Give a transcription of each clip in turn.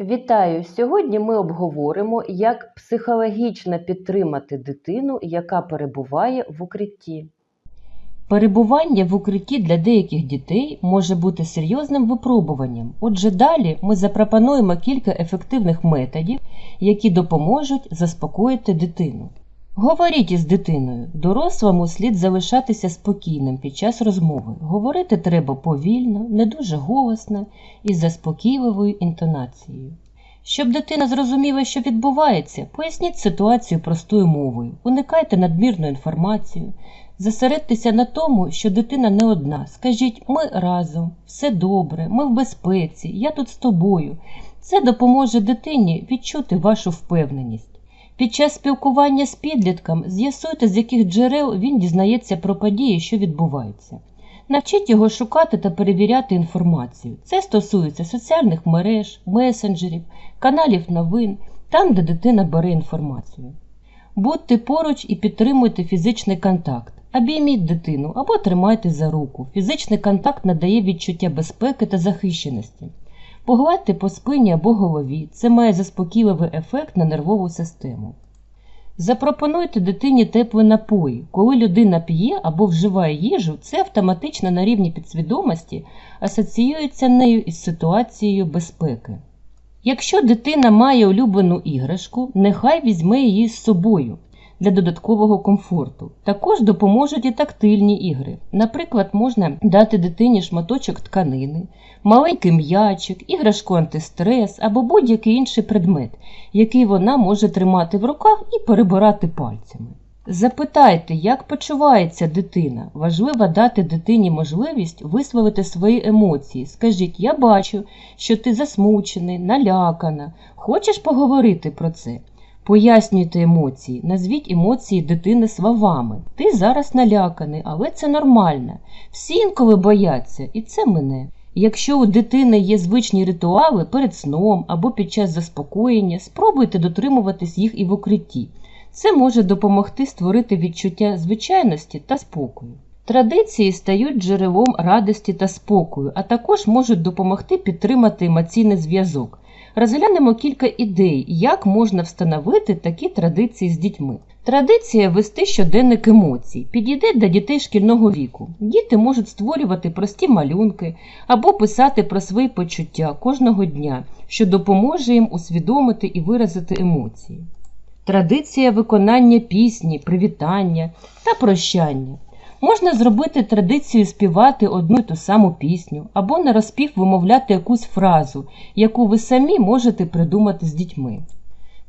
Вітаю! Сьогодні ми обговоримо, як психологічно підтримати дитину, яка перебуває в укритті. Перебування в укритті для деяких дітей може бути серйозним випробуванням. Отже, далі ми запропонуємо кілька ефективних методів, які допоможуть заспокоїти дитину. Говоріть із дитиною. Дорослому слід залишатися спокійним під час розмови. Говорити треба повільно, не дуже голосно і з заспокійливою інтонацією. Щоб дитина зрозуміла, що відбувається, поясніть ситуацію простою мовою, уникайте надмірну інформацію, зосередьтеся на тому, що дитина не одна. Скажіть, ми разом, все добре, ми в безпеці, я тут з тобою. Це допоможе дитині відчути вашу впевненість. Під час спілкування з підлітком з'ясуйте, з яких джерел він дізнається про події, що відбуваються. Навчіть його шукати та перевіряти інформацію. Це стосується соціальних мереж, месенджерів, каналів новин, там, де дитина бере інформацію. Будьте поруч і підтримуйте фізичний контакт. Обійміть дитину або тримайте за руку. Фізичний контакт надає відчуття безпеки та захищеності. Погладьте по спині або голові. Це має заспокійливий ефект на нервову систему. Запропонуйте дитині теплі напої. Коли людина п'є або вживає їжу, це автоматично на рівні підсвідомості асоціюється нею із ситуацією безпеки. Якщо дитина має улюблену іграшку, нехай візьме її з собою для додаткового комфорту. Також допоможуть і тактильні ігри. Наприклад, можна дати дитині шматочок тканини, маленький м'ячик, іграшку антистрес або будь-який інший предмет, який вона може тримати в руках і перебирати пальцями. Запитайте, як почувається дитина. Важливо дати дитині можливість висловити свої емоції. Скажіть, я бачу, що ти засмучений, налякана. Хочеш поговорити про це? Пояснюйте емоції, назвіть емоції дитини словами. Ти зараз наляканий, але це нормально. Всі інколи бояться, і це мене. Якщо у дитини є звичні ритуали перед сном або під час заспокоєння, спробуйте дотримуватись їх і в укритті. Це може допомогти створити відчуття звичайності та спокою. Традиції стають джерелом радості та спокою, а також можуть допомогти підтримати емоційний зв'язок. Розглянемо кілька ідей, як можна встановити такі традиції з дітьми. Традиція вести щоденник емоцій підійде для дітей шкільного віку. Діти можуть створювати прості малюнки або писати про свої почуття кожного дня, що допоможе їм усвідомити і виразити емоції. Традиція виконання пісні, привітання та прощання. Можна зробити традицію співати одну й ту саму пісню, або на розпів вимовляти якусь фразу, яку ви самі можете придумати з дітьми.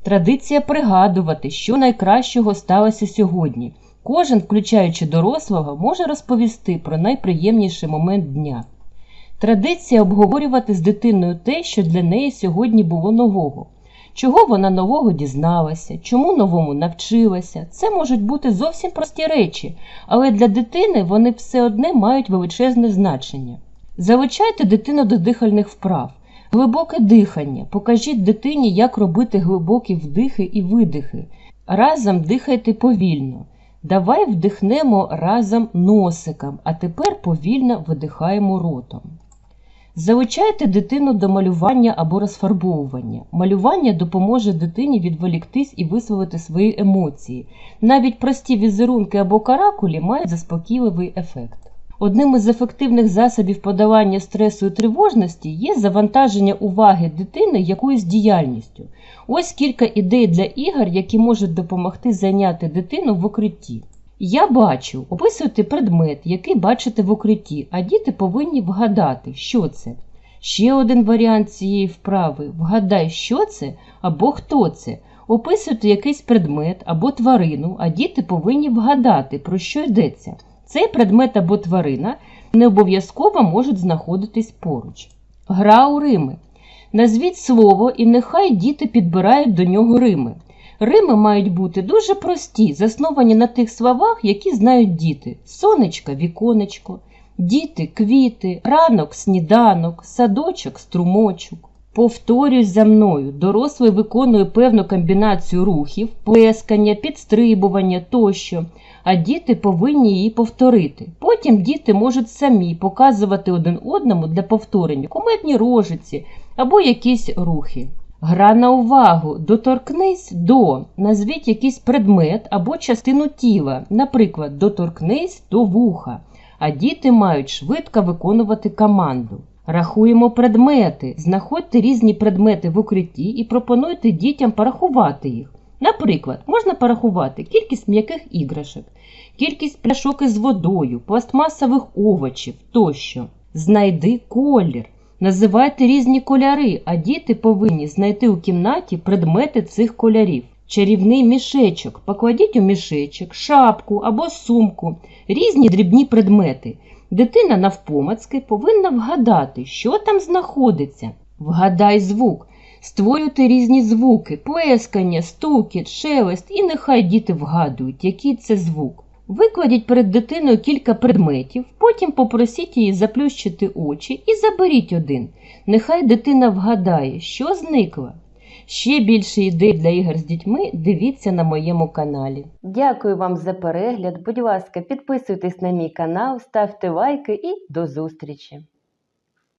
Традиція пригадувати, що найкращого сталося сьогодні. Кожен, включаючи дорослого, може розповісти про найприємніший момент дня. Традиція обговорювати з дитиною те, що для неї сьогодні було нового. Чого вона нового дізналася, чому новому навчилася. Це можуть бути зовсім прості речі, але для дитини вони все одне мають величезне значення. Залучайте дитину до дихальних вправ, глибоке дихання. Покажіть дитині, як робити глибокі вдихи і видихи. Разом дихайте повільно. Давай вдихнемо разом носиком, а тепер повільно видихаємо ротом. Залучайте дитину до малювання або розфарбовування. Малювання допоможе дитині відволіктись і висловити свої емоції. Навіть прості візерунки або каракулі мають заспокійливий ефект. Одним із ефективних засобів подавання стресу і тривожності є завантаження уваги дитини якоюсь діяльністю. Ось кілька ідей для ігор, які можуть допомогти зайняти дитину в укритті. Я бачу, описуйте предмет, який бачите в укритті, а діти повинні вгадати, що це. Ще один варіант цієї вправи вгадай, що це або хто це. Описуйте якийсь предмет або тварину, а діти повинні вгадати, про що йдеться. Цей предмет або тварина не обов'язково можуть знаходитись поруч. Гра у Рими. Назвіть слово і нехай діти підбирають до нього Рими. Рими мають бути дуже прості, засновані на тих словах, які знають діти: сонечко, віконечко, діти, квіти, ранок, сніданок, садочок, струмочок. Повторюй за мною, дорослий виконує певну комбінацію рухів, плескання, підстрибування тощо, а діти повинні її повторити. Потім діти можуть самі показувати один одному для повторення кумедні рожиці або якісь рухи. Гра на увагу. Доторкнись до. Назвіть якийсь предмет або частину тіла. Наприклад, доторкнись до вуха. А діти мають швидко виконувати команду. Рахуємо предмети. Знаходьте різні предмети в укритті і пропонуйте дітям порахувати їх. Наприклад, можна порахувати кількість м'яких іграшок, кількість пляшок із водою, пластмасових овочів тощо. Знайди колір. Називайте різні кольори, а діти повинні знайти у кімнаті предмети цих кольорів. Чарівний мішечок. Покладіть у мішечок, шапку або сумку, різні дрібні предмети. Дитина навпомацки повинна вгадати, що там знаходиться. Вгадай звук. Створюйте різні звуки, плескання, стукіт, шелест, і нехай діти вгадують, який це звук. Викладіть перед дитиною кілька предметів, потім попросіть її заплющити очі і заберіть один. Нехай дитина вгадає, що зникло. Ще більше ідей для ігор з дітьми дивіться на моєму каналі. Дякую вам за перегляд. Будь ласка, підписуйтесь на мій канал, ставте лайки і до зустрічі!